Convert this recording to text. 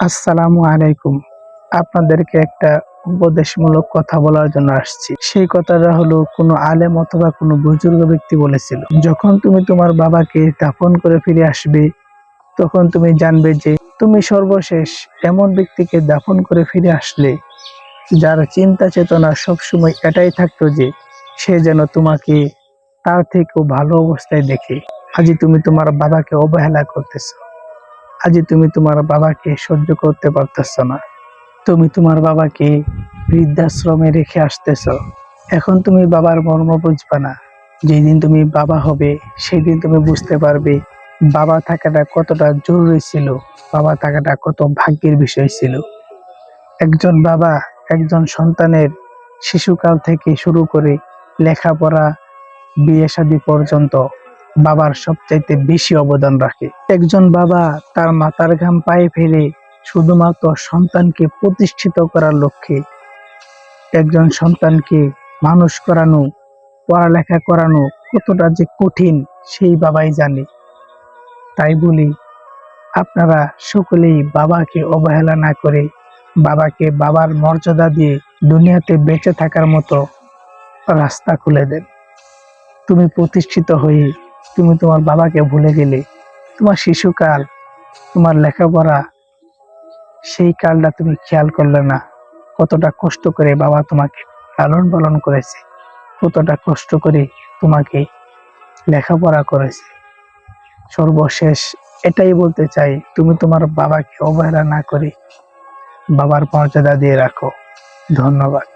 আসসালামু আলাইকুম। আপনাদেরকে একটা উপদেশমূলক কথা বলার জন্য আসছি। সেই কথাটা হলো, কোনো আলেম অথবা কোনো বুজুর্গ ব্যক্তি বলেছিল, যখন তুমি তোমার বাবাকে দাফন করে ফিরে আসবে, তখন তুমি জানবে যে তুমি সর্বশেষ এমন ব্যক্তিকে দাফন করে ফিরে আসলে। যার চিন্তা চেতনা সবসময় এটাই থাকতো যে সে যেন তোমাকে তার থেকেও ভালো অবস্থায় দেখে। আজই তুমি তোমার বাবাকে অবহেলা করতেছো। আজই তুমি তোমার বাবাকে সহ্য করতে পারতেছ না। তুমি তোমার বাবাকে বৃদ্ধাশ্রমে রেখে আসতেছ। এখন তুমি বাবার মর্ম বুঝবা না। যেদিন তুমি বাবা হবে সেই দিন তুমি বুঝতে পারবে বাবা থাকাটা কতটা জরুরি ছিল, বাবা থাকাটা কত ভাগ্যের বিষয় ছিল। একজন বাবা, একজন সন্তানের শিশুকাল থেকে শুরু করে লেখাপড়া, বিয়ে শাদী পর্যন্ত বাবার সবচাইতে বেশি অবদান রাখে। একজন বাবা তার মাথার ঘাম পায়ে ফেলে শুধুমাত্র সন্তানকে প্রতিষ্ঠিত করার লক্ষ্যে। একজন সন্তানকে মানুষ করানো, পড়ালেখা করানো কতটা যে কঠিন, সেই বাবাই জানে। তাই বলি, আপনারা সকলেই বাবাকে অবহেলা না করে বাবাকে বাবার মর্যাদা দিয়ে দুনিয়াতে বেঁচে থাকার মতো রাস্তা খুলে দেন। তুমি প্রতিষ্ঠিত হয়ে তুমি তোমার বাবাকে ভুলে গেলে, তোমার শিশুকাল, তোমার লেখাপড়া, সেই কালটা তুমি খেয়াল করলে না। কতটা কষ্ট করে বাবা তোমাকে লালন পালন করেছে, কতটা কষ্ট করে তোমাকে লেখাপড়া করেছে। সর্বশেষ এটাই বলতে চাই, তুমি তোমার বাবাকে অবহেলা না করে বাবার মর্যাদা দিয়ে রাখো। ধন্যবাদ।